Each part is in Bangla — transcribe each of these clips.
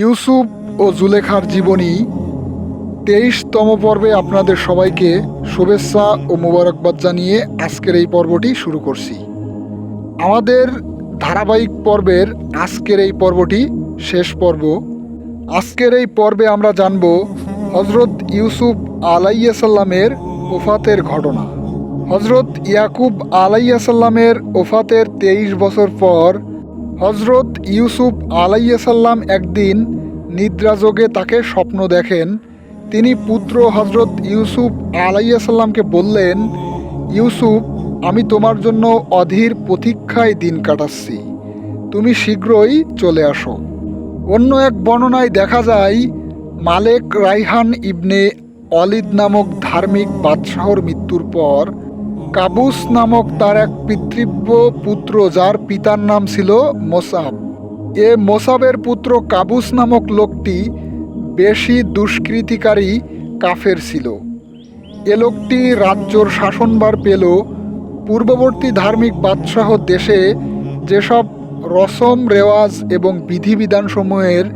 ইউসুফ ও জুলেখার জীবনী তেইশতম পর্বে আপনাদের সবাইকে শুভেচ্ছা ও মোবারকবাদ জানিয়ে আজকের এই পর্বটি শুরু করছি। আমাদের ধারাবাহিক পর্বের আজকের এই পর্বটি শেষ পর্ব। আজকের এই পর্বে আমরা জানব হজরত ইউসুফ আলাইসাল্লামের ওফাতের ঘটনা। হজরত ইয়াকুব আলাইসাল্লামের ওফাতের তেইশ বছর পর হজরত ইউসুফ আলাইসাল্লাম একদিন নিদ্রাযোগে তাকে স্বপ্ন দেখেন। তিনি পুত্র হজরত ইউসুফ আলাইসাল্লামকে বললেন, ইউসুফ, আমি তোমার জন্য অধীর প্রতীক্ষায় দিন কাটাচ্ছি। তুমি শীঘ্রই চলে আসো। অন্য এক বর্ণনায় দেখা যায়, মালেক রাইহান ইবনে অলিদ নামক ধার্মিক বাদশাহর মৃত্যুর পর কাবুস নামক তার এক পিতৃব্য পুত্র, যার পিতার নাম ছিল মোসাব। এ মোসাবের পুত্র কাবুস নামক লোকটি বেশি দুষ্কৃতিকারী কাফের ছিল। এ লোকটি রাজ্যর শাসনভার পেল। পূর্ববর্তী ধার্মিক বাদশাহ দেশে যেসব রসম রেওয়াজ এবং বিধিবিধানসমূহের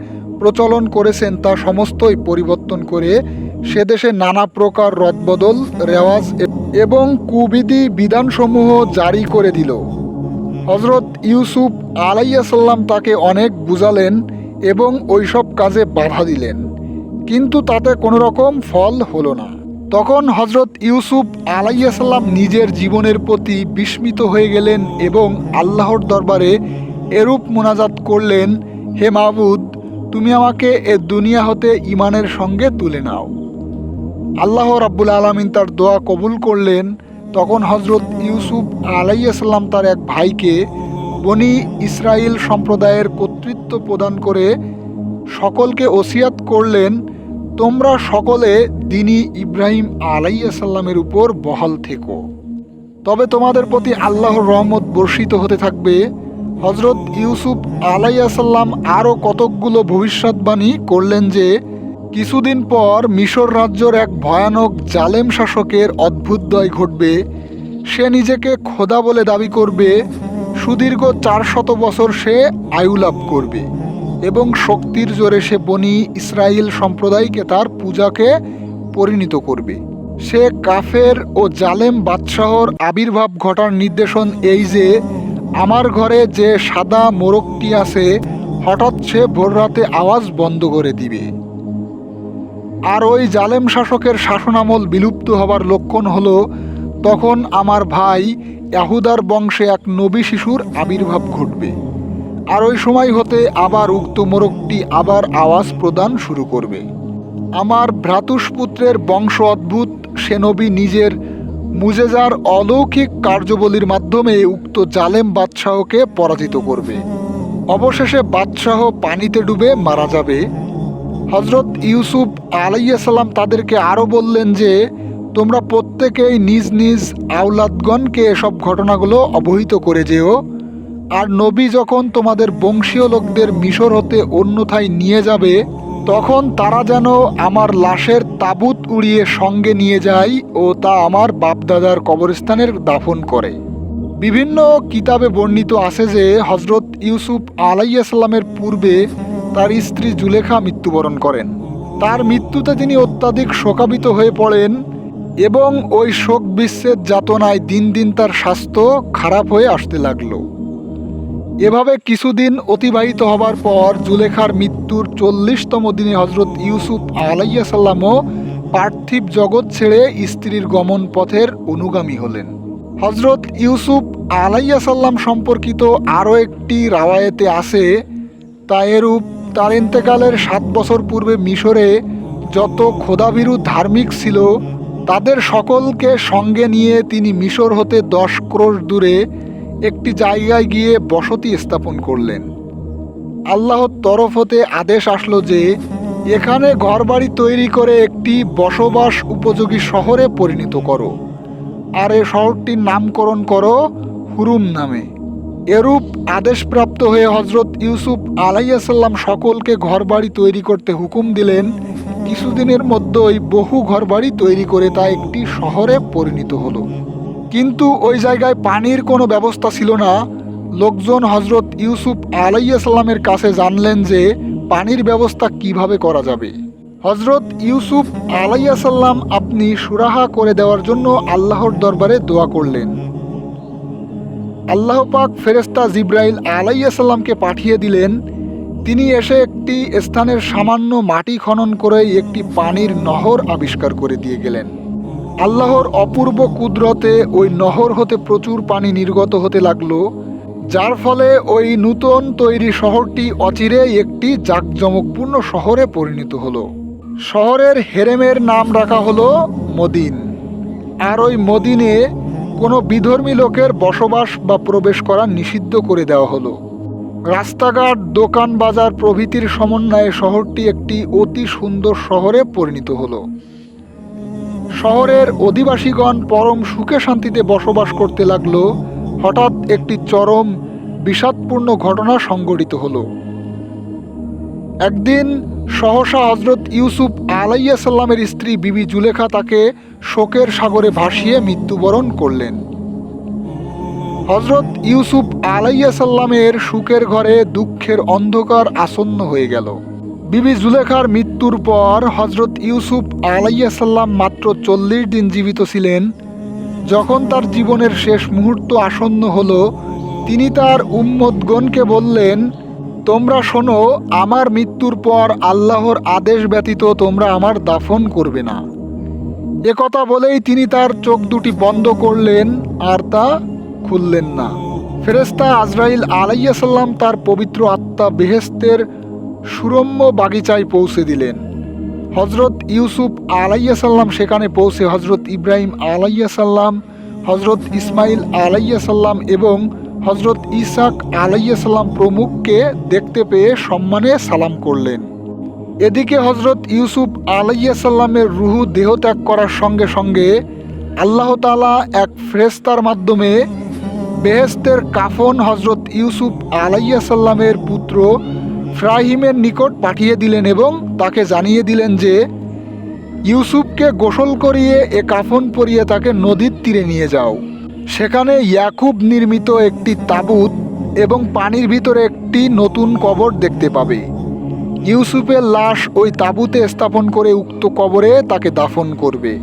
প্রচলন করেছেন, তা সমস্তই পরিবর্তন করে সে দেশে নানা প্রকার রদবদল, রেওয়াজ এবং কুবিধি বিধানসমূহ জারি করে দিল। হজরত ইউসুফ আলাইসাল্লাম তাকে অনেক বুঝালেন এবং ওইসব কাজে বাধা দিলেন। কিন্তু তাতে কোনো রকম ফল হলো না। তখন হজরত ইউসুফ আলাইসাল্লাম নিজের জীবনের প্রতি বিস্মিত হয়ে গেলেন এবং আল্লাহর দরবারে এরূপ মোনাজাত করলেন, হে মাহবুদ তুমি আমাকে এ দুনিয়া হতে ইমানের সঙ্গে তুলে নাও। আল্লাহ রাব্বুল আলমিন তার দোয়া কবুল করলেন। তখন হজরত ইউসুফ আলাইসাল্লাম তার এক ভাইকে বনি ইসরায়েল সম্প্রদায়ের কর্তৃত্ব প্রদান করে সকলকে ওসিয়াত করলেন, তোমরা সকলে দিনী ইব্রাহিম আলাইসাল্লামের উপর বহাল থেকো। তবে তোমাদের প্রতি আল্লাহর রহমত বর্ষিত হতে থাকবে। হজরত ইউসুফ আলাইসাল্লাম আরও কতকগুলো ভবিষ্যৎবাণী করলেন যে কিছুদিন পর মিশর রাজ্যর এক ভয়ানক জালেম শাসকের অদ্ভুতদয় ঘটবে। সে নিজেকে খোদা বলে দাবি করবে, সুদীর্ঘ চার শত বছর সে আয়ু লাভ করবে এবং শক্তির জোরে সে বনি ইসরায়েল সম্প্রদায়কে তার পূজাকে পরিণত করবে। সে কাফের ও জালেম বাদশাহর আবির্ভাব ঘটার নির্দেশন এই যে, আমার ঘরে যে সাদা মোরগটি আছে, হঠাৎ সে ভোররাতে আওয়াজ বন্ধ করে দিবে। আর ওই জালেম শাসকের শাসনামল বিলুপ্ত হবার লক্ষণ হলো, তখন আমার ভাই ইয়াহুদার বংশে এক নবী শিশুর আবির্ভাব ঘটবে। আর ওই সময় হতে আবার উক্ত মোরগটি আবার আওয়াজ প্রদান শুরু করবে। আমার ভ্রাতুষ্পুত্রের বংশ অদ্ভুত, সে নবী নিজের মুজেজার অলৌকিক কার্যবলীর মাধ্যমে উক্ত জালেম বাদশাহকে পরাজিত করবে। অবশেষে বাদশাহ পানিতে ডুবে মারা যাবে। হজরত ইউসুফ আলাইসাল্লাম তাদেরকে আরও বললেন যে, তোমরা প্রত্যেকেই নিজ নিজ আওলাদগণকে এসব ঘটনাগুলো অবহিত করে যেও। আর নবী যখন তোমাদের বংশীয় লোকদের মিশর হতে অন্যথায় নিয়ে যাবে, তখন তারা যেন আমার লাশের তাবুত উড়িয়ে সঙ্গে নিয়ে যায় ও তা আমার বাপদাদার কবরস্থানের দাফন করে। বিভিন্ন কিতাবে বর্ণিত আছে যে হজরত ইউসুফ আলাইসাল্লামের পূর্বে তার স্ত্রী জুলেখা মৃত্যুবরণ করেন। তার মৃত্যুতে তিনি অত্যাধিক শোকাবিত হয়ে পড়েন এবং ওই শোক বিশ্বের যাতনায় দিন দিন তার স্বাস্থ্য খারাপ হয়ে আসতে লাগল। এভাবে কিছুদিন অতিবাহিত হবার পর জুলেখার মৃত্যুর চল্লিশতম দিনে হজরত ইউসুফ আলাইসাল্লামও পার্থিব জগৎ ছেড়ে স্ত্রীর গমন পথের অনুগামী হলেন। হজরত ইউসুফ আলাইসাল্লাম সম্পর্কিত আরও একটি রাওয়ায়েতে আছে, তা এরূপ। তার ইন্তেকালের সাত বছর পূর্বে মিশরে যত খোদাবিরু ধার্মিক ছিল, তাদের সকলকে সঙ্গে নিয়ে তিনি মিশর হতে দশ ক্রোশ দূরে একটি জায়গায় গিয়ে বসতি স্থাপন করলেন। আল্লাহর তরফ হতে আদেশ আসলো যে, এখানে ঘরবাড়ি তৈরি করে একটি বসবাস উপযোগী শহরে পরিণত করো। আর এ শহরটির নামকরণ করো হুরুম নামে। এরূপ আদেশপ্রাপ্ত হয়ে হজরত ইউসুফ আলাইসাল্লাম সকলকে ঘরবাড়ি তৈরি করতে হুকুম দিলেন। কিছুদিনের মধ্যেই বহু ঘরবাড়ি তৈরি করে তা একটি শহরে পরিণত হলো। কিন্তু ওই জায়গায় পানির কোনো ব্যবস্থা ছিল না। লোকজন হজরত ইউসুফ আলাইসাল্লামের কাছে জানলেন যে পানির ব্যবস্থা কীভাবে করা যাবে। হজরত ইউসুফ আলাইয়াসাল্লাম আপনি সুরাহা করে দেওয়ার জন্য আল্লাহর দরবারে দোয়া করলেন। আল্লাহ পাক ফেরেস্তা জিব্রাইল আলাইয়াসাল্লামকে পাঠিয়ে দিলেন। তিনি এসে একটি স্থানের সামান্য মাটি খনন করে একটি পানির নহর আবিষ্কার করে দিয়ে গেলেন। আল্লাহর অপূর্ব কুদরতে ওই নহর হতে প্রচুর পানি নির্গত হতে লাগল, যার ফলে ওই নূতন তৈরি শহরটি অচিরে একটি জাঁকজমকপূর্ণ শহরে পরিণত হলো। শহরের হেরেমের নাম রাখা হলো মদিন। আর ওই মদিনে কোনো বিধর্মী লোকের বসবাস বা প্রবেশ করা নিষিদ্ধ করে দেওয়া হলো। রাস্তাঘাট, দোকান বাজার প্রভৃতির সমন্বয়ে শহরটি একটি অতি সুন্দর শহরে পরিণত হলো। শহরের অধিবাসীগণ পরম সুখে শান্তিতে বসবাস করতে লাগল। হঠাৎ একটি চরম, বিষাদপূর্ণ ঘটনা সংঘটিত হলো। একদিন সহসা হজরত ইউসুফ আলাইয়া সাল্লামের স্ত্রী বিবি জুলেখা তাকে শোকের সাগরে ভাসিয়ে মৃত্যুবরণ করলেন। হজরত ইউসুফ আলাইয়া সাল্লামের সুখের ঘরে দুঃখের অন্ধকার আসন্ন হয়ে গেল। বিবি জুলেখার মৃত্যুর পর হজরত ইউসুফ আলাইয়া সাল্লাম মাত্র চল্লিশ দিন জীবিত ছিলেন। যখন তার জীবনের শেষ মুহূর্ত আসন্ন হলো, তিনি তার উম্মদগণকে বললেন তোমরা শোনো, আমার মৃত্যুর পর আল্লাহর আদেশ ব্যতীত তোমরা আমার দাফন করবে না। এ কথা বলেই তিনি তার চোখ দুটি বন্ধ করলেন আর তা খুললেন না। ফেরেস্তা আজরাইল আলাইয়াসাল্লাম তার পবিত্র আত্মা বেহেস্তের সুরম্য বাগিচায় পৌঁছে দিলেন। হজরত ইউসুফ আলাইয়াসাল্লাম সেখানে পৌঁছে হজরত ইব্রাহিম আলাইয়াসাল্লাম হজরত ইসমাইল আলাইয়াসাল্লাম এবং হজরত ইসাক আলাইয়াসাল্লাম প্রমুখকে দেখতে পেয়ে সম্মানে সালাম করলেন। এদিকে হজরত ইউসুফ আলাইয়াসাল্লামের রুহু দেহত্যাগ করার সঙ্গে সঙ্গে আল্লাহ তালা এক ফ্রেস্তার মাধ্যমে বেহেস্তের কাফন হজরত ইউসুফ আলাইয়াসাল্লামের পুত্র ফ্রাহিমের নিকট পাঠিয়ে দিলেন এবং তাকে জানিয়ে দিলেন যে, ইউসুফকে গোসল করিয়ে এ কাফন পরিয়ে তাকে নদীর তীরে নিয়ে যাও। সেখানে ইয়াকুব নির্মিত একটি তাবুত এবং পানির ভিতরে একটি নতুন কবর দেখতে পাবে। ইউসুফের লাশ ওই তাঁবুতে স্থাপন করে উক্ত কবরে তাকে দাফন করবে।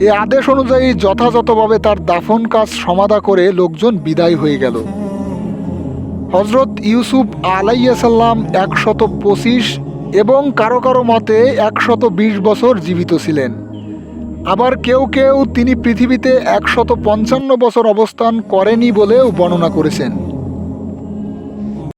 এ আদেশ অনুযায়ী যথাযথভাবে তার দাফন কাজ সমাধা করে লোকজন বিদায় হয়ে গেল। হজরত ইউসুফ আলাইসাল্লাম একশত পঁচিশ এবং কারও কারও মতে একশত বিশ বছর জীবিত ছিলেন। আবার কেউ কেউ তিনি পৃথিবীতে একশত পঞ্চান্ন বছর অবস্থান করেনি বলেও বর্ণনা করেছেন।